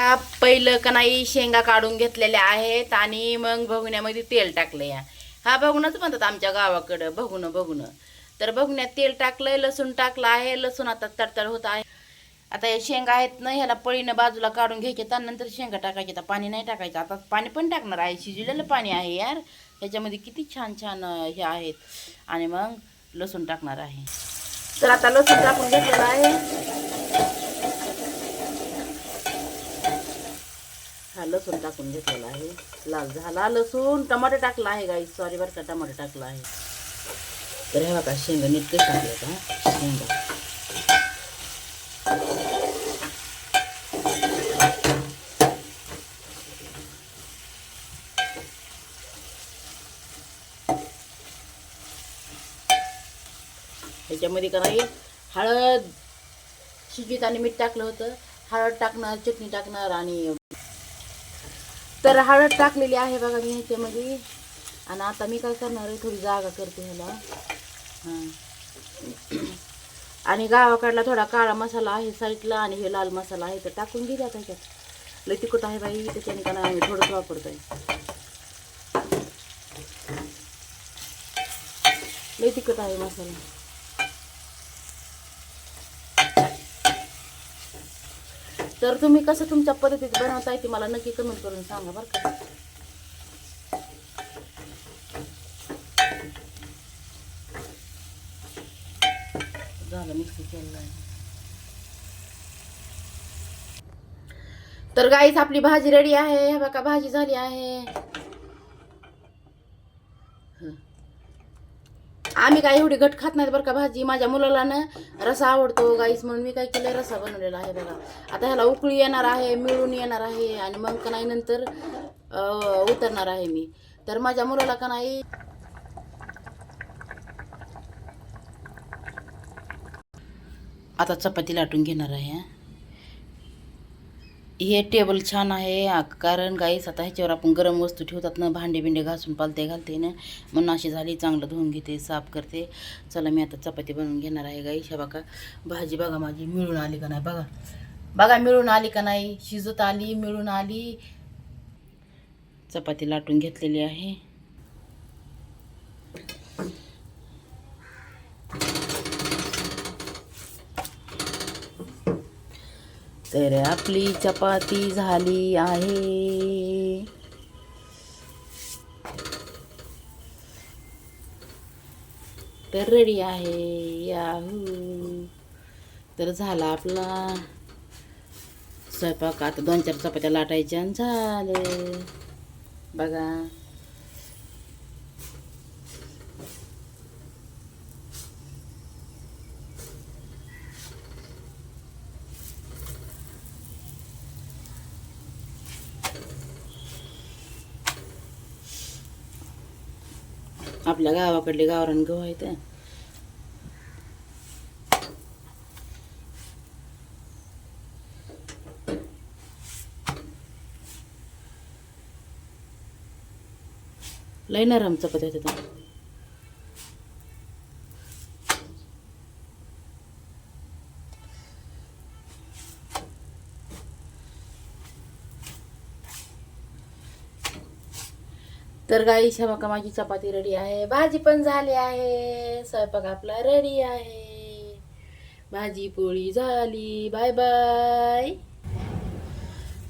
हा पहिलं का नाही शेंगा काढून घेतलेल्या आहेत आणि मग भगुण्यामध्ये तेल टाकलं या. हा बघूनच म्हणतात आमच्या गावाकडं भगुन भगुन तर बघण्यात तेल टाकलंय लसूण टाकलं आहे लसूण आता तडतड होत आहे. आता हे शेंगा आहेत ना ह्याला पळीनं बाजूला काढून घ्यायचे त्यानंतर शेंगा टाकायचे आता पाणी नाही टाकायचं आता पाणी पण टाकणार आहे शिजलेलं पाणी आहे यार. ह्याच्यामध्ये किती छान छान हे आहेत. आणि मग लसूण टाकणार आहे. तर आता लसूण टाकून घेतलेलं आहे. हा लसूण टाकून घेतलेला आहे. लाल झाला लसूण. टमाटर टाकला आहे गाई सॉरी बरं का टमाटर टाकला आहे. तर हे बघा शेंगा नीट कशी टाकले का शेंगा. ह्याच्यामध्ये का नाही हळद शिजीत आणि मीठ टाकलं होतं. हळद टाकणार चटणी टाकणार आणि तर हळद टाकलेली आहे बघा मी ह्याच्यामध्ये. आणि आता मी काय करणार आहे थोडी जागा करते ह्याला. हां. आणि गावाकडला थोडा काळा मसाला आहे साईडला आणि हे लाल मसाला आहे तर टाकून घ्या ह्याच्यात. लय तिखट आहे बाई त्याच्याने का नाही आम्ही थोडंच वापरतोय. लय तिखट आहे मसाला. तर तुम्ही कसं तुमच्या पद्धतीत बनवताय ते मला नक्की कमेंट करून सांगा बरं का. झालं आहे तर गाईच आपली भाजी रेडी आहे. बघा भाजी झाली आहे. आम्ही काय एवढी घट खात नाही बरं का भाजी. माझ्या मुलाला ना रसा आवडतो गाईस म्हणून मी काय केलं रसा बनवलेला आहे बघा. आता ह्याला उकळी येणार आहे मिळून येणार आहे आणि मग का नाही नंतर उतरणार आहे मी. तर माझ्या मुलाला का नाही आता चपाती लाटून घेणार आहे हे टेबल छान आहे. कारण गाईस आता ह्याच्यावर आपण गरम वस्तू ठेवतात ना भांडे बिंडे घासून पालते घालते ना म्हणून अशी झाली चांगलं धुवून घेते साफ करते. चला मी आता चपाती बनवून घेणार आहे गाई ह्या बघा भाजी बघा माझी मिळून आली का नाही? बघा. बघा मिळून आली का नाही? शिजत आली मिळून आली. चपाती लाटून घेतलेली आहे. तर आपली चपाती झाली आहे. तर रेडी आहे. याहू तर झाला आपला स्वयंपाक. आता दोन चार चपात्या लाटायच्या आणि झाले. बघा. आपल्या गावाकडले गावरान गहू आहेत. लय नरम चपात्या होत्या तर गाई बघा माझी चपाती रेडी आहे. भाजी पण झाली आहे. स्वयंपाक आपला रेडी आहे. भाजी पोळी झाली. बाय बाय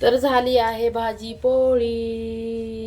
तर झाली आहे भाजी पोळी.